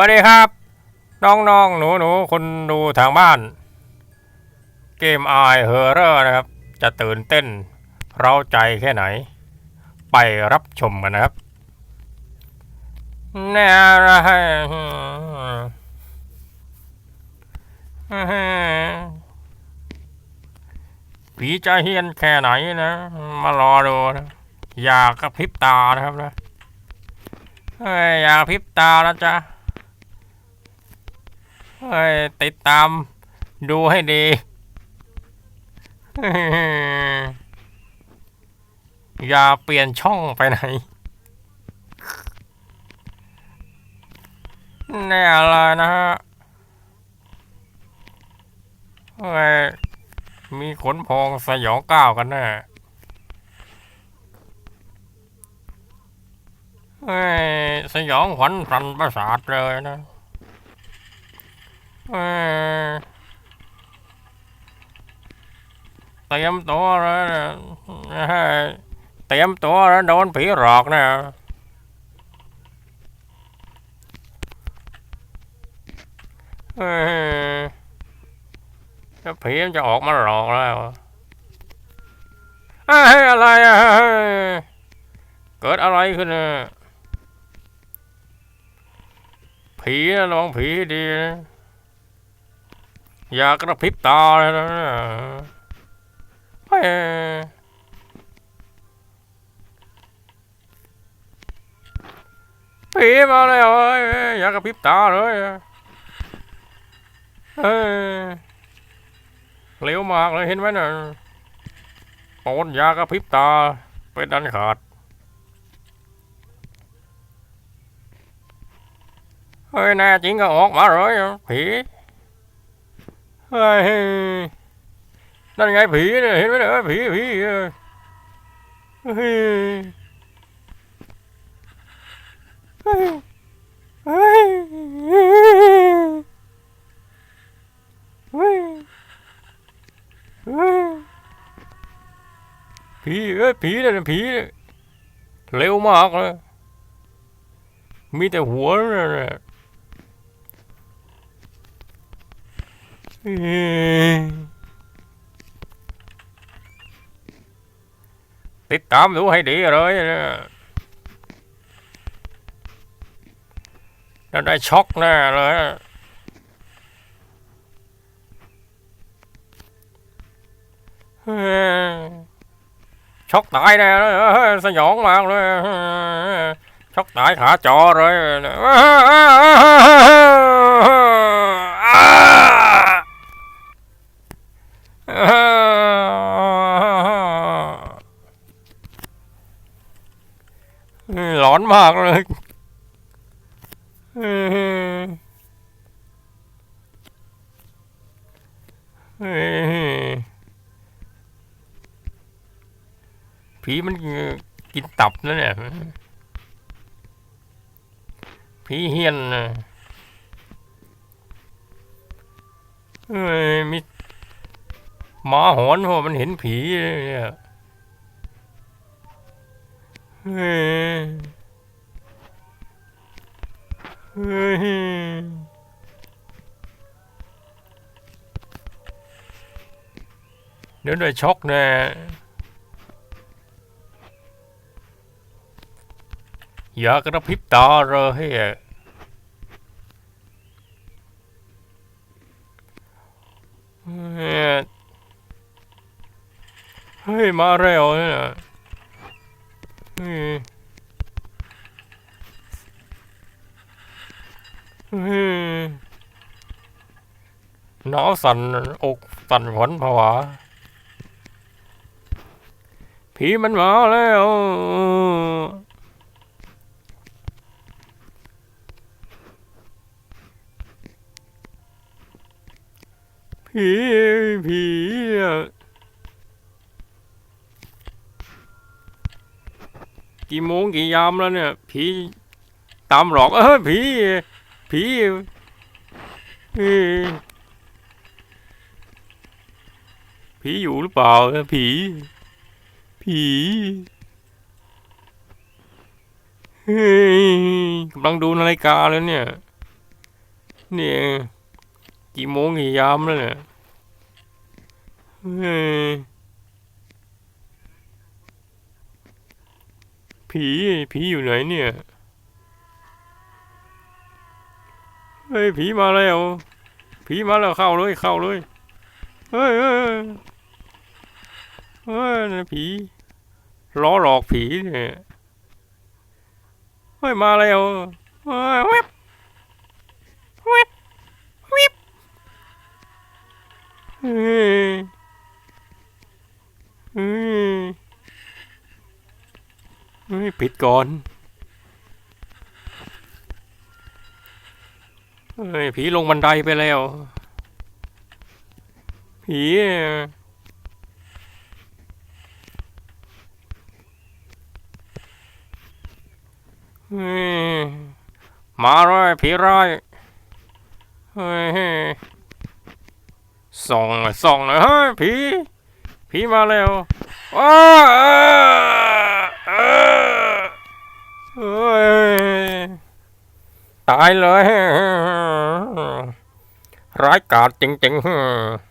วัสดีครับ น้องๆ หนูๆคนดูทางบ้าน เกมไอเฮอร์เรอร์นะครับ จะตื่นเต้นเร้าใจแค่ไหน ไปรับชมกันนะครับแน่อะไรผีจะเฮียนแค่ไหนนะ มารอดูนะอยากกระพริบตานะครับนะเฮ้ยอยากกระพริบตาแล้วจ้ะ ติดตามดูให้ดี อย่าเปลี่ยนช่องไปไหนแน่เลยนะฮะเฮ้มีขนพองสยองก้าวกันแน่เฮ้สยองขวัญสันประสาทเลยนะ เตรียมตัวแล้วนะเตรียมตัวแล้วโดนผีหลอกนะเอ้ยผีมันจะออกมาหลอกแล้วเอ้ยอะไรอะเกิดอะไรขึ้นน่ะผีนะลองผีดีนะ อย่ากระพริบตาเลยนะเฮ้ยผีมาแล้วเฮ้ยอย่ากระพริบตาเลยเฮ้ยเร็วมากเลยเห็นไหมน่ะโอนยากระพริบตาเป็นดันขาดเฮ้ยแน่จริงก็ออกมาเลยผี เฮ้ยนั่นไงผีเนี่ยเห็นไหมเนี่ยผีผีเฮ้ยเฮ้ยเฮ้ยเฮ้ยเฮ้ยผีเอ้ยผีเนี่ยผีเร็วมากเลยมีแต่หัวเนี่ย ติดตามดูให้ดีเลยนะจะได้ช็อกแน่เลยช็อกตายแน่เลยเฮ้ยสยองมากเลยช็อกตายขาจอเลย หลอนมากเลยผีมันกินตับนะเนี่ยผีเฮียนนะเอ้ยมี หมาหอนเพราะมันเห็นผีเนี่ยเฮ้ยเฮ้ยเดี๋ยวได้ช็อกแน่อย่ากระพริบตาเลย เฮ้ย มาเร็วเนี่ยเฮ้ยเฮ้ยหนาวสั่นอกสั่นขวัญผวาผีมันมาแล้วผีผีอะ กี่โมงกี่ยามแล้วเนี่ย ผีตามหลอก เออผี ผีเอ้ยผีอยู่หรือเปล่าผี ผีเฮ้ยกำลังดูนาฬิกาแล้วเนี่ยนี่กี่โมงกี่ยามแล้วเนี่ยเฮ้ย ผีผีอยู่ไหนเนี่ย เฮ้ยผีมาแล้ว ผีมาแล้วเข้าเลยเข้าเลย เฮ้ยเฮ้ยเฮ้ยนะผีล้อหลอกผีเนี่ยเฮ้ยมาแล้วเฮ้ยเว็บเว็บเว็บเฮ้ยเฮ้ยเฮ้ย ปิดก่อนเฮ้ยผีลงบันไดไปแล้ว ผีมาเลยผีร้ายเฮ้ยส่องส่องหน่อยเฮ้ยผีผีมาแล้วว้าเอ้อเอ้ย ตายเลยร้ายกาจจริงๆ